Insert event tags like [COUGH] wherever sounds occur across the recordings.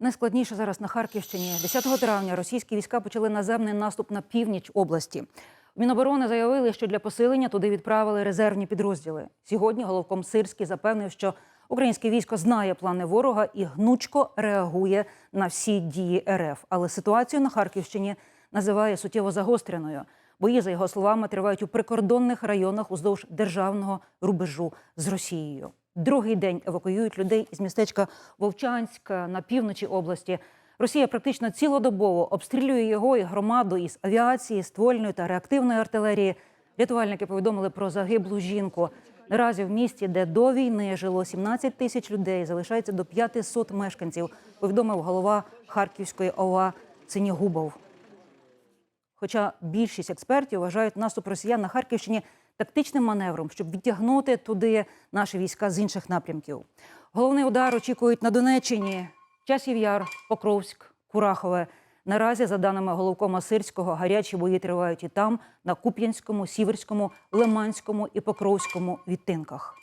Найскладніше зараз на Харківщині. 10 травня російські війська почали наземний наступ на північ області. Міноборони заявили, що для посилення туди відправили резервні підрозділи. Сьогодні головком Сирський запевнив, що українське військо знає плани ворога і гнучко реагує на всі дії РФ. Але ситуацію на Харківщині називає суттєво загостреною. Бої, за його словами, тривають у прикордонних районах уздовж державного рубежу з Росією. Другий день евакуюють людей із містечка Вовчанськ на півночі області. Росія практично цілодобово обстрілює його і громаду із авіації, ствольної та реактивної артилерії. Рятувальники повідомили про загиблу жінку. Наразі в місті, де до війни жило 17 тисяч людей, залишається до 500 мешканців. Повідомив голова Харківської ОВА Синігубов. Хоча більшість експертів вважають наступ росіян на Харківщині тактичним маневром, щоб відтягнути туди наші війська з інших напрямків. Головний удар очікують на Донеччині, Часів Яр, Покровськ, Курахове. Наразі, за даними головкома Сирського, гарячі бої тривають і там, на Куп'янському, Сіверському, Лиманському і Покровському відтинках.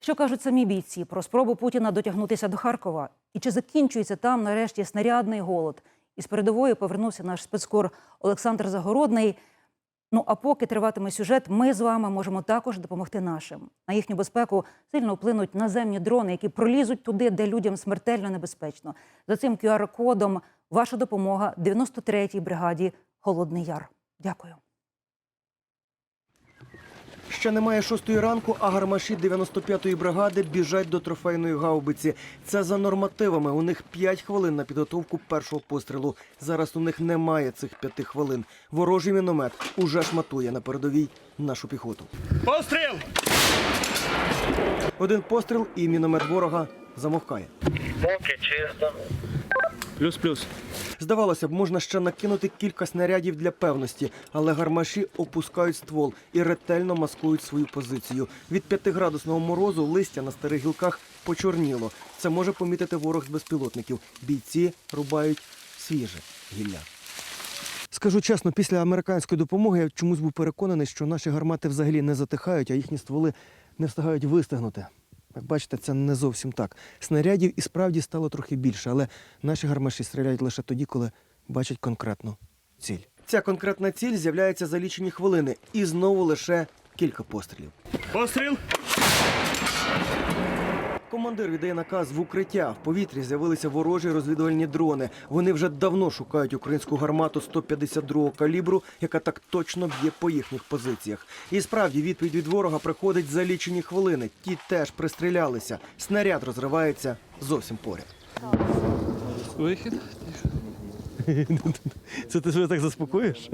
Що кажуть самі бійці про спробу Путіна дотягнутися до Харкова? І чи закінчується там нарешті снарядний голод? Із передової повернувся наш спецкор Олександр Загородний. Ну а поки триватиме сюжет, ми з вами можемо також допомогти нашим. На їхню безпеку сильно вплинуть наземні дрони, які пролізуть туди, де людям смертельно небезпечно. За цим QR-кодом ваша допомога 93-й бригаді Холодний Яр. Дякую. Ще немає шостої ранку, а гармаші 95-ї бригади біжать до трофейної гаубиці. Це за нормативами. У них 5 хвилин на підготовку першого пострілу. Зараз у них немає цих 5 хвилин. Ворожий міномет уже шматує на передовій нашу піхоту. Постріл! Один постріл і міномет ворога замовкає. Поки чисто. Плюс-плюс. Здавалося б, можна ще накинути кілька снарядів для певності, але гармаші опускають ствол і ретельно маскують свою позицію. Від 5-градусного морозу листя на старих гілках почорніло. Це може помітити ворог з безпілотників. Бійці рубають свіже гілля. Скажу чесно, після американської допомоги я чомусь був переконаний, що наші гармати взагалі не затихають, а їхні стволи не встигають вистигнути. Як бачите, це не зовсім так. Снарядів і справді стало трохи більше, але наші гармаші стріляють лише тоді, коли бачать конкретну ціль. Ця конкретна ціль з'являється за лічені хвилини, і знову лише кілька пострілів. Постріл! Командир віддає наказ в укриття. В повітрі з'явилися ворожі розвідувальні дрони. Вони вже давно шукають українську гармату 152 калібру, яка так точно б'є по їхніх позиціях. І справді відповідь від ворога приходить за лічені хвилини. Ті теж пристрілялися. Снаряд розривається зовсім поряд. Вихід. [LAUGHS] Це ти себе так заспокоїш?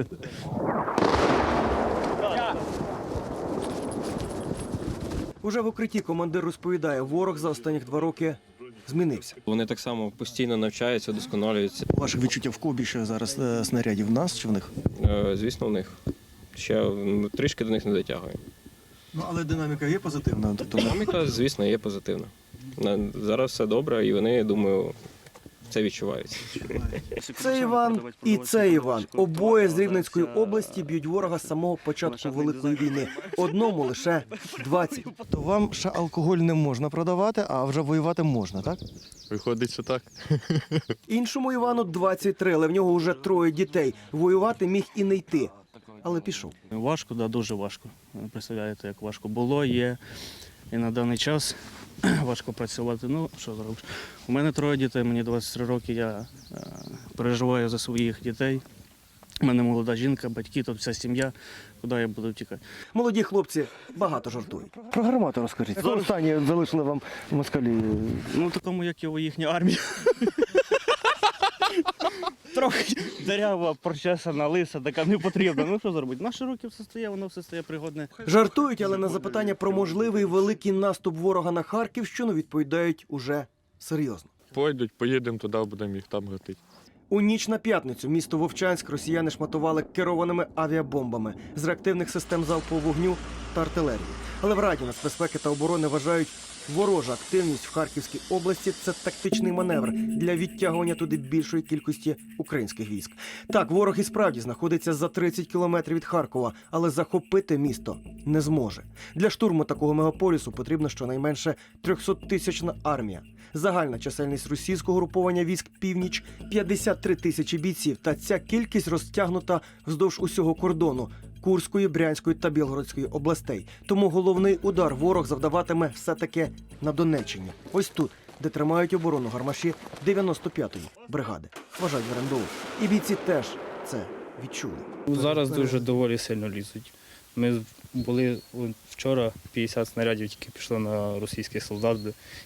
Уже в укритті командир розповідає, ворог за останні два роки змінився. Вони так само постійно навчаються, досконалюються. Ваше відчуття в кого більше зараз е, снарядів в нас чи в них? Е, Звісно, в них ще трішки до них не дотягує. Ну але динаміка є позитивна. Тобто Динаміка, звісно, є позитивна. На- Зараз все добре, і вони, я думаю, це відчувають. це Іван і це Іван. Обоє з Рівненської області б'ють ворога з самого початку великої війни. Одному лише 20. То вам ще алкоголь не можна продавати, а вже воювати можна, так? Виходить, що так. Іншому Івану 23, але в нього вже троє дітей. Воювати міг і не йти, але пішов. Важко, да, дуже важко. Ви Представляєте, як важко було, є. І на даний час [CLEARS THROAT] важко працювати. Ну, що зробиш? У мене троє дітей, мені 23 роки, я е, переживаю за своїх дітей. У мене молода жінка, батьки, то вся сім'я. Куди я буду втікати? Молоді хлопці багато жартують. Про гармату розкажіть. Останнє залишили вам москалі? Ну, такому, як і у їхній армії. [LAUGHS] Трохи дерева, прочесана, лиса, така не потрібна. Ну що зробити? Наші руки все стає, воно все стає пригодне. Жартують, але на запитання про можливий великий наступ ворога на Харківщину відповідають уже серйозно. Пойдуть, поїдемо туди, будемо їх там гатити. У ніч на п'ятницю місто Вовчанськ росіяни шматували керованими авіабомбами з реактивних систем залпового вогню та артилерії. Але в Раді нацбезпеки та оборони вважають, ворожа активність в Харківській області це тактичний маневр для відтягування туди більшої кількості українських військ. Так, ворог і справді знаходиться за 30 кілометрів від Харкова, але захопити місто не зможе. Для штурму такого мегаполісу потрібна щонайменше 300-тисячна армія. Загальна чисельність російського груповання військ північ 53 тисячі бійців. Та ця кількість розтягнута вздовж усього кордону. Курської, Брянської та Білгородської областей. Тому головний удар ворог завдаватиме все-таки на Донеччині. Ось тут, де тримають оборону гармаші 95-ї бригади. Вважають в РНБО. І бійці теж це відчули. Зараз дуже доволі сильно лізуть. Ми були вчора 50 снарядів тільки пішло на російських солдат,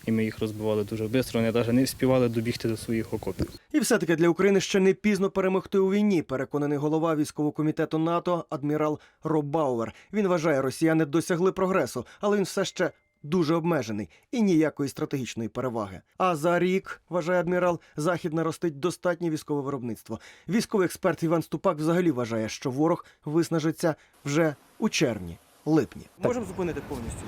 і ми їх розбивали дуже швидко. Вони навіть не вспівали добігти до своїх окопів. І все-таки для України ще не пізно перемогти у війні. Переконаний голова військового комітету НАТО адмірал Роб Бауер. Він вважає, росіяни досягли прогресу, але він все ще дуже обмежений і ніякої стратегічної переваги. А за рік, вважає адмірал, захід наростить достатнє військове виробництво. Військовий експерт Іван Ступак взагалі вважає, що ворог виснажиться вже у червні, липні. Можемо зупинити повністю.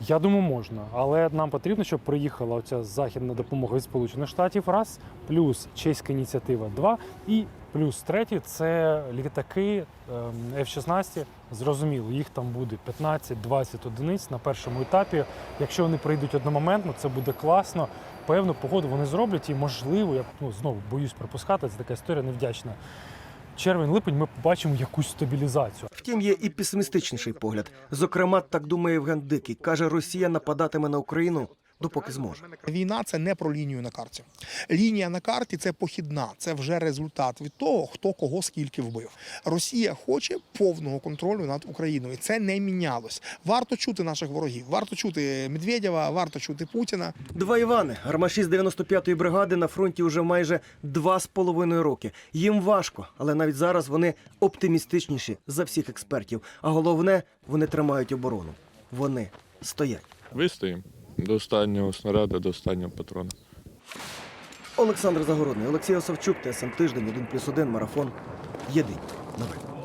Я думаю, можна, але нам потрібно, щоб приїхала оця західна допомога від Сполучених Штатів, раз, плюс чеська ініціатива, два, і плюс третє це літаки ем, F-16. Зрозуміло, їх там буде 15-20 одиниць на першому етапі. Якщо вони прийдуть одномоментно, це буде класно. Певну погоду вони зроблять, і можливо, я ну, знову боюсь припускати, це така історія невдячна. Червень-липень ми побачимо якусь стабілізацію. Втім, є і песимістичніший погляд. Зокрема, так думає Євген Дикий. Каже, Росія нападатиме на Україну допоки зможе. Війна це не про лінію на карті. Лінія на карті це похідна, це вже результат від того, хто кого скільки вбив. Росія хоче повного контролю над Україною. Це не мінялось. Варто чути наших ворогів, варто чути Медведєва, варто чути Путіна. Два Івани, гармаші з 95-ї бригади на фронті вже майже два з половиною роки. Їм важко, але навіть зараз вони оптимістичніші за всіх експертів. А головне, вони тримають оборону. Вони стоять. Вистоїмо до останнього снаряду, до останнього патрона. Олександр Загородний, Олексій Осавчук, ТСН Тиждень, 1+,1, Марафон. Єдині новини.